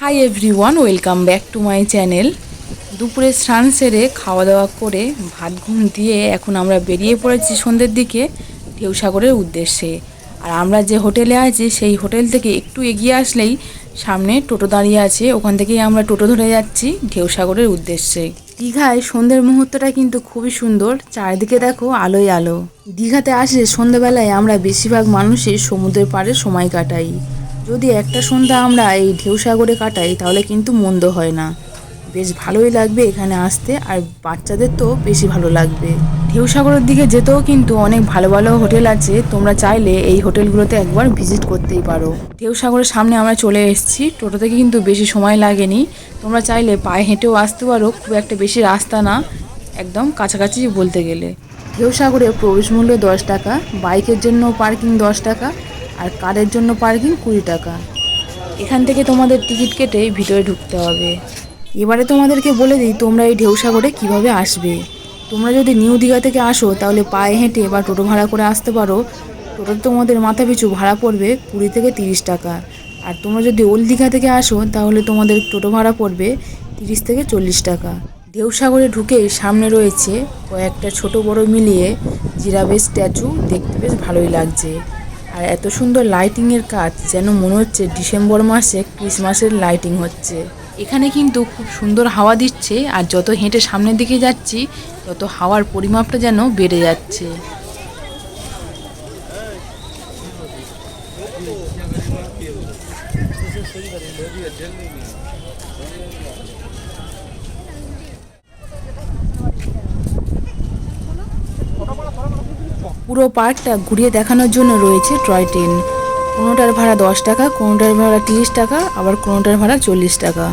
Hi everyone welcome back to my channel দুপুরে স্নান সেরে খাওয়া দাওয়া করে ভাত ঘুম দিয়ে এখন আমরা বেরিয়ে পড়েছি সন্ধ্যের দিকে ঢেউসাগরের উদ্দেশ্যে। আর আমরা যে হোটেলে আছি, সেই হোটেল থেকে একটু এগিয়ে আসলেই সামনে টোটো দাঁড়িয়ে আছে। ওখান থেকেই আমরা টোটো ধরে যাচ্ছি ঢেউসাগরের উদ্দেশ্যে। দীঘায় সন্ধ্যের মুহূর্তটা কিন্তু খুবই সুন্দর। চারিদিকে দেখো আলোয় আলো। দীঘাতে আসলে সন্ধ্যেবেলায় আমরা বেশিরভাগ মানুষই সমুদ্রের পাড়ে সময় কাটাই। যদি একটা সন্ধ্যা আমরা এই ঢেউ সাগরে কাটাই, তাহলে কিন্তু মন্দ হয় না। বেশ ভালোই লাগবে এখানে আসতে, আর বাচ্চাদের তো বেশি ভালো লাগবে। ঢেউ সাগরের দিকে যেতেও কিন্তু অনেক ভালো ভালো হোটেল আছে, তোমরা চাইলে এই হোটেলগুলোতে একবার ভিজিট করতেই পারো। ঢেউ সাগরের সামনে আমরা চলে এসেছি টোটো থেকে কিন্তু বেশি সময় লাগেনি। তোমরা চাইলে পায়ে হেঁটেও আসতে পারো, খুব একটা বেশি রাস্তা না, একদম কাছাকাছি বলতে গেলে। ঢেউসাগরে প্রবেশ মূল্য দশ টাকা, বাইকের জন্য পার্কিং দশ টাকা আর কারের জন্য পার্কিং? কুড়ি টাকা। এখান থেকে তোমাদের টিকিট কেটে ভিতরে ঢুকতে হবে। এবারে তোমাদেরকে বলে দিই, তোমরা এই ঢেউসাগরে কীভাবে আসবে? তোমরা যদি নিউ দীঘা থেকে আসো, তাহলে পায়ে হেঁটে বা টোটো ভাড়া করে আসতে পারো। টোটো তোমাদের মাথা পিছু ভাড়া পড়বে কুড়ি থেকে তিরিশ টাকা। আর তোমরা যদি ওল্ড দীঘা থেকে আসো, তাহলে তোমাদের টোটো ভাড়া পড়বে তিরিশ থেকে চল্লিশ টাকা। ঢেউসাগরে ঢুকে সামনে রয়েছে কয়েকটা ছোট বড় মিলিয়ে জিরাবের স্ট্যাচু। দেখতে বেশ ভালোই লাগছে। আর এত সুন্দর লাইটিংয়ের কাজ, যেন মনে হচ্ছে ডিসেম্বর মাসে ক্রিসমাসের লাইটিং হচ্ছে। এখানে কিন্তু খুব সুন্দর হাওয়া দিচ্ছে, আর যত হেঁটে সামনের দিকে যাচ্ছি, তত হাওয়ার পরিমাপটা যেন বেড়ে যাচ্ছে। পুরো পার্কটা ঘুরিয়ে দেখানোর জন্য রয়েছে টয় ট্রেন। কোনোটার ভাড়া দশ টাকা, কোনোটার ভাড়া তিরিশ টাকা, আবার কোনোটার ভাড়া চল্লিশ টাকা।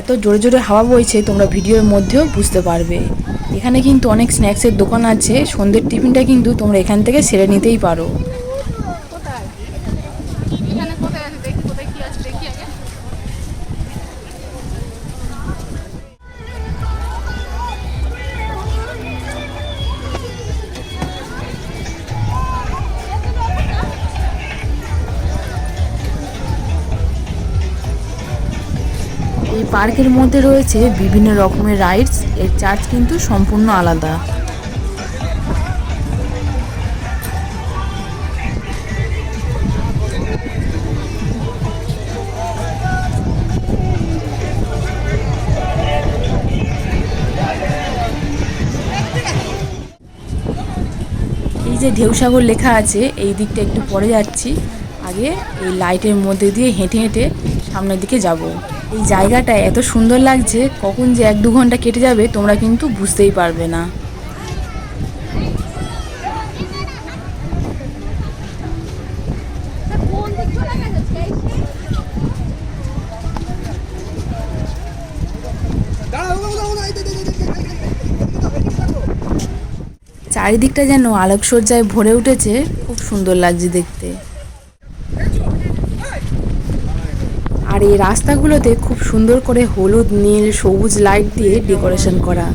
এত জোরে জোরে হাওয়া বইছে, তোমরা ভিডিওর মধ্যেও বুঝতে পারবে। এখানে কিন্তু অনেক স্ন্যাক্সের দোকান আছে, সন্ধ্যের টিফিনটা কিন্তু তোমরা এখান থেকে সেরে নিতেই পারো। এই পার্কের মধ্যে রয়েছে বিভিন্ন রকমের রাইডস। এর চার্জ কিন্তু সম্পূর্ণ আলাদা। এই যে ঢেউসাগর লেখা আছে, এই দিকটা একটু পরে যাচ্ছি। আগে এই লাইটের মধ্যে দিয়ে হেঁটে হেঁটে সামনের দিকে যাব। এই জায়গাটা এত সুন্দর লাগছে, কখন যে এক দু ঘণ্টা কেটে যাবে, তোমরা কিন্তু বুঝতেই পারবে না। চারিদিকটা যেন আলোকসজ্জায় ভরে উঠেছে, খুব সুন্দর লাগছে দেখতে। আর এই রাস্তাগুলোতে খুব সুন্দর করে হলুদ নীল সবুজ লাইট দিয়ে ডেকোরেশন করা।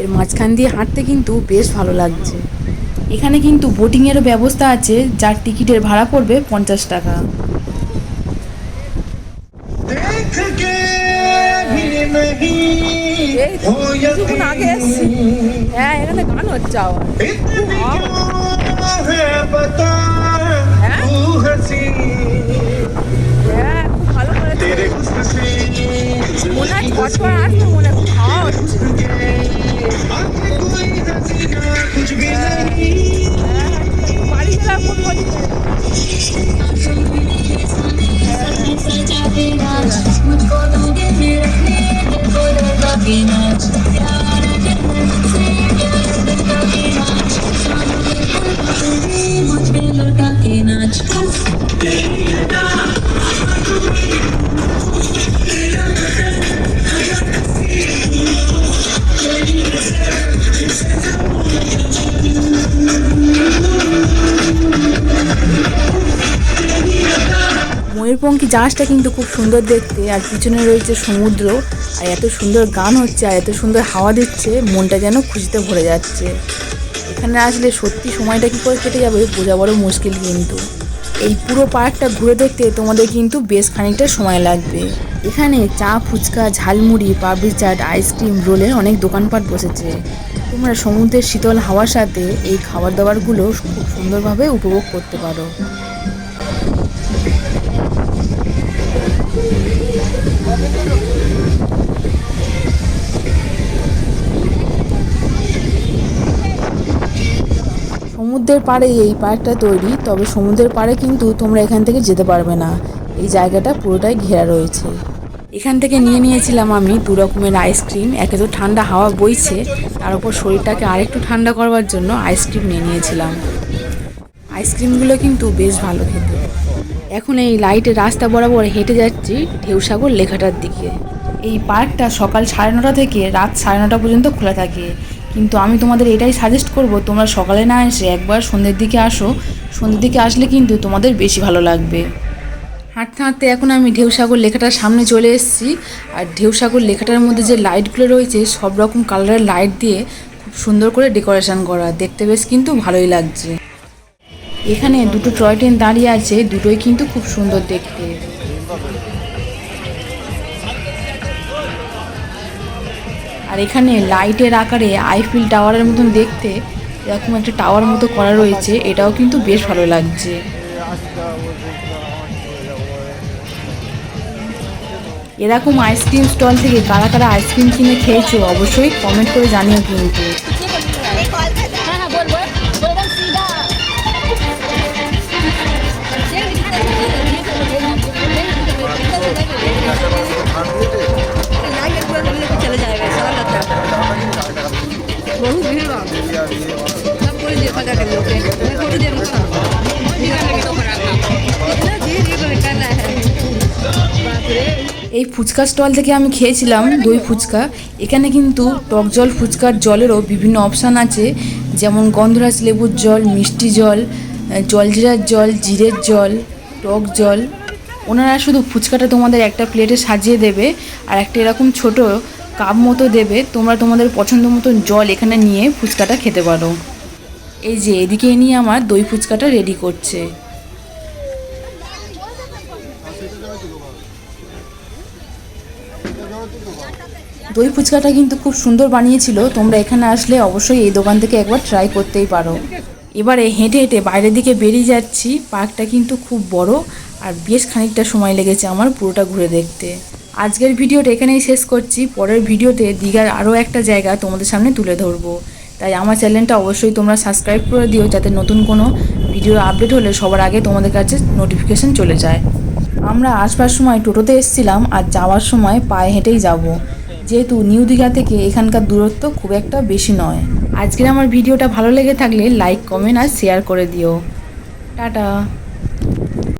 এর মাঝখান দিয়ে হাঁটতে কিন্তু বেশ ভালো লাগছে। এখানে কিন্তু বোটিংয়েরও ব্যবস্থা আছে যার টিকিটের ভাড়া পড়বে পঞ্চাশ টাকা। হ্যাঁ এখানে গান হচ্ছে মনে হয় ছটফট আসছে মনে হয় খাওয়া হচ্ছে। বাড়ি খেলার ফোন করছে ময়ূরপঙ্খী জাহাজটা কিন্তু খুব সুন্দর দেখতে, আর পিছনে রয়েছে সমুদ্র, আর এত সুন্দর গান হচ্ছে, আর এত সুন্দর হাওয়া দিচ্ছে, মনটা যেন খুশিতে ভরে যাচ্ছে। এখানে আসলে সত্যি সময়টা কী করে কেটে যাবে, বোঝা বড় মুশকিল কিন্তু। এই পুরো পার্কটা ঘুরে দেখতে তোমাদের কিন্তু বেশ খানিকটা সময় লাগবে। এখানে চা, ফুচকা, ঝালমুড়ি পাপড়ি চাট, আইসক্রিম, রোলের অনেক দোকানপাট বসেছে। তোমরা সমুদ্রের শীতল হাওয়ার সাথে এই খাবার দাবারগুলো খুব সুন্দরভাবে উপভোগ করতে পারো। সমুদ্রের পাড়ে এই পার্কটা তৈরি, তবে সমুদ্রের পাড়ে কিন্তু তোমরা এখান থেকে যেতে পারবে না। এই জায়গাটা পুরোটাই ঘেরা রয়েছে। এখান থেকে নিয়ে নিয়েছিলাম আমি দু রকমের আইসক্রিম একে তো ঠান্ডা হাওয়া বইছে, তার উপর শরীরটাকে আরেকটু ঠান্ডা করবার জন্য আইসক্রিম নিয়ে নিয়েছিলাম। আইসক্রিমগুলো কিন্তু বেশ ভালো খেতে। এখন এই লাইটের রাস্তা বরাবর হেঁটে যাচ্ছি ঢেউসাগর লেখাটার দিকে। এই পার্কটা সকাল সাড়ে নটা থেকে রাত সাড়ে নটা পর্যন্ত খোলা থাকে। কিন্তু আমি তোমাদের এটাই সাজেস্ট করব তোমরা সকালে না এসে একবার সন্ধ্যের দিকে আসো। সন্ধ্যের দিকে আসলে কিন্তু তোমাদের বেশি ভালো লাগবে। হাঁটতে হাঁটতে এখন আমি ঢেউসাগর লেখাটার সামনে চলে এসেছি। আর ঢেউসাগর লেখাটার মধ্যে যে লাইটগুলো রয়েছে সব রকম কালারের লাইট দিয়ে খুব সুন্দর করে ডেকোরেশন করা। দেখতে বেশ কিন্তু ভালোই লাগছে। এখানে দুটো টয় ট্রেন দাঁড়িয়ে আছে, দুটোই কিন্তু খুব সুন্দর দেখতে। আর এখানে লাইটের আকারে আইফিল টাওয়ারের মতন দেখতে, এরকম একটা টাওয়ার মতো করা রয়েছে, এটাও কিন্তু বেশ ভালো লাগছে। এরকম আইসক্রিম স্টল থেকে কারা কারা আইসক্রিম কিনে খেয়েছো, অবশ্যই কমেন্ট করে জানিও কিন্তু। এই ফুচকা স্টল থেকে আমি খেয়েছিলাম দই ফুচকা। এখানে কিন্তু টক জল, ফুচকার জলেরও বিভিন্ন অপশান আছে। যেমন গন্ধরাজ লেবুর জল, মিষ্টি জল জলজিরার জল, জিরের জল, টক জল। ওনারা শুধু ফুচকাটা তোমাদের একটা প্লেটে সাজিয়ে দেবে আর একটা এরকম ছোট কাপ মতো দেবে। তোমরা তোমাদের পছন্দ মতন জল এখানে নিয়ে ফুচকাটা খেতে পারো। এই যে, এদিকে নিয়ে আমার দই ফুচকাটা রেডি করছে। দই ফুচকাটা কিন্তু খুব সুন্দর বানিয়েছিল। তোমরা এখানে আসলে অবশ্যই এই দোকান থেকে একবার ট্রাই করতেই পারো। এবারে হেঁটে হেঁটে বাইরের দিকে বেরিয়ে যাচ্ছি। পার্কটা কিন্তু খুব বড় আর বেশ খানিকটা সময় লেগেছে আমার পুরোটা ঘুরে দেখতে। আজকের ভিডিওটা এখানেই শেষ করছি। পরের ভিডিওতে দীঘার আরও একটা জায়গা তোমাদের সামনে তুলে ধরবো। তাই আমার চ্যানেলটা অবশ্যই তোমরা সাবস্ক্রাইব করে দিও যাতে নতুন কোনো ভিডিও আপডেট হলে সবার আগে তোমাদের কাছে নোটিফিকেশন চলে যায়। আমরা আসবার সময় টোটোতে এসেছিলাম আর যাওয়ার সময় পায়ে হেঁটেই যাব। যেহেতু নিউ দীঘা থেকে এখানকার দূরত্ব খুব একটা বেশি নয়। আজকের আমার ভিডিওটা ভালো লেগে থাকলে লাইক কমেন্ট আর শেয়ার করে দিও। টাটা।